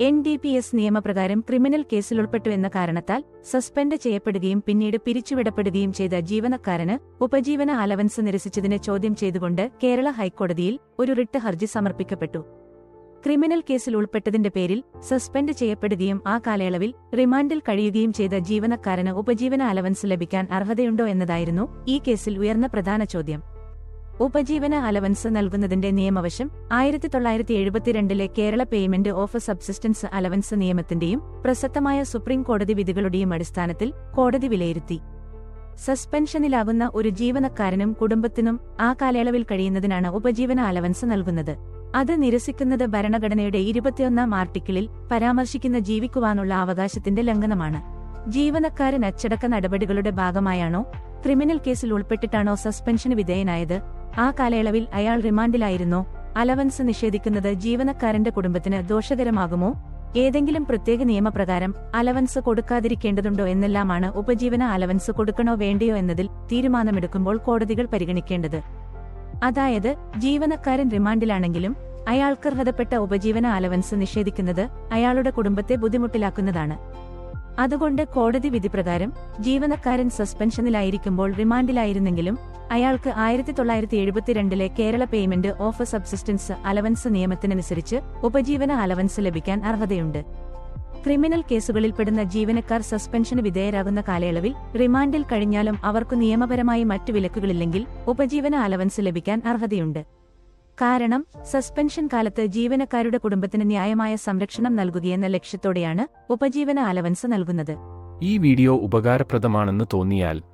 N D P S നിയമപ്രകാരം criminal കേസിലുൾപ്പെട്ടു എന്ന കാരണത്താൽ സസ്പെൻഡ് ചെയ്യപ്പെടുകയും പിന്നീട് പിരിച്ചുവിടപ്പെടുകയും ചെയ്ത ജീവനക്കാരന് ഉപജീവന അലവൻസ് നിരസിച്ചതിനെ ചോദ്യം ചെയ്തുകൊണ്ട് കേരള ഹൈക്കോടതിയിൽ ഒരു റിട്ട് ഹർജി സമർപ്പിക്കപ്പെട്ടു. ക്രിമിനൽ കേസിൽ ഉൾപ്പെട്ടതിന്റെ പേരിൽ സസ്പെൻഡ് ചെയ്യപ്പെടുകയും ആ കാലയളവിൽ റിമാൻഡിൽ കഴിയുകയും ചെയ്ത ജീവനക്കാരന് ഉപജീവന അലവൻസ് ലഭിക്കാൻ അർഹതയുണ്ടോ എന്നതായിരുന്നു ഈ കേസിൽ ഉയർന്ന പ്രധാന ചോദ്യം. ഉപജീവന അലവൻസ് നൽകുന്നതിന്റെ നിയമവശം ആയിരത്തി തൊള്ളായിരത്തി എഴുപത്തിരണ്ടിലെ Kerala payment of subsistence allowance നിയമത്തിന്റെയും പ്രസക്തമായ സുപ്രീം കോടതി വിധികളുടെയും അടിസ്ഥാനത്തിൽ കോടതി വിലയിരുത്തി. സസ്പെൻഷനിലാകുന്ന ഒരു ജീവനക്കാരനും കുടുംബത്തിനും ആ കാലയളവിൽ കഴിയുന്നതിനാണ് ഉപജീവന അലവൻസ് നൽകുന്നത്. അത് നിരസിക്കുന്നത് ഭരണഘടനയുടെ ഇരുപത്തിയൊന്നാം ആർട്ടിക്കിളിൽ പരാമർശിക്കുന്ന ജീവിക്കുവാനുള്ള അവകാശത്തിന്റെ ലംഘനമാണ്. ജീവനക്കാരൻ അച്ചടക്ക നടപടികളുടെ ഭാഗമായാണോ ക്രിമിനൽ കേസിൽ ഉൾപ്പെട്ടിട്ടാണോ സസ്പെൻഷന് വിധേയനായത് ആ കാലയളവിൽ അയാൾ റിമാൻഡിലായിരുന്നോ. അലവൻസ് നിഷേധിക്കുന്നത് ജീവനക്കാരന്റെ കുടുംബത്തിന് ദോഷകരമാകുമോ? ഏതെങ്കിലും പ്രത്യേക നിയമപ്രകാരം അലവൻസ് കൊടുക്കാതിരിക്കേണ്ടതുണ്ടോ എന്നെല്ലാമാണ് ഉപജീവന അലവൻസ് കൊടുക്കണോ വേണ്ടയോ എന്നതിൽ തീരുമാനമെടുക്കുമ്പോൾ കോടതികൾ പരിഗണിക്കേണ്ടത്. അതായത് ജീവനക്കാരൻ റിമാൻഡിലാണെങ്കിലും അയാൾക്ക് അർഹതപ്പെട്ട ഉപജീവന അലവൻസ് നിഷേധിക്കുന്നത് അയാളുടെ കുടുംബത്തെ ബുദ്ധിമുട്ടിലാക്കുന്നതാണ്. അതുകൊണ്ട് കോടതി വിധിപ്രകാരം ജീവനക്കാരൻ സസ്പെൻഷനിലായിരിക്കുമ്പോൾ റിമാൻഡിലായിരുന്നെങ്കിലും അയാൾക്ക് ആയിരത്തി തൊള്ളായിരത്തി എഴുപത്തിരണ്ടിലെ Kerala payment of subsistence allowance നിയമത്തിനനുസരിച്ച് ഉപജീവന അലവൻസ് ലഭിക്കാൻ അർഹതയുണ്ട്. ക്രിമിനൽ കേസുകളിൽപ്പെടുന്ന ജീവനക്കാർ സസ്പെൻഷന് വിധേയരാകുന്ന കാലയളവിൽ റിമാൻഡിൽ കഴിഞ്ഞാലും അവർക്ക് നിയമപരമായി മറ്റു വിലക്കുകളില്ലെങ്കിൽ ഉപജീവന അലവൻസ് ലഭിക്കാൻ അർഹതയുണ്ട്. കാരണം സസ്പെൻഷൻ കാലത്ത് ജീവനക്കാരുടെ കുടുംബത്തിന് ന്യായമായ സംരക്ഷണം നൽകുകയെന്ന ലക്ഷ്യത്തോടെയാണ് ഉപജീവന അലവൻസ് നൽകുന്നത്. ഈ വീഡിയോ ഉപകാരപ്രദമാണെന്ന് തോന്നിയാൽ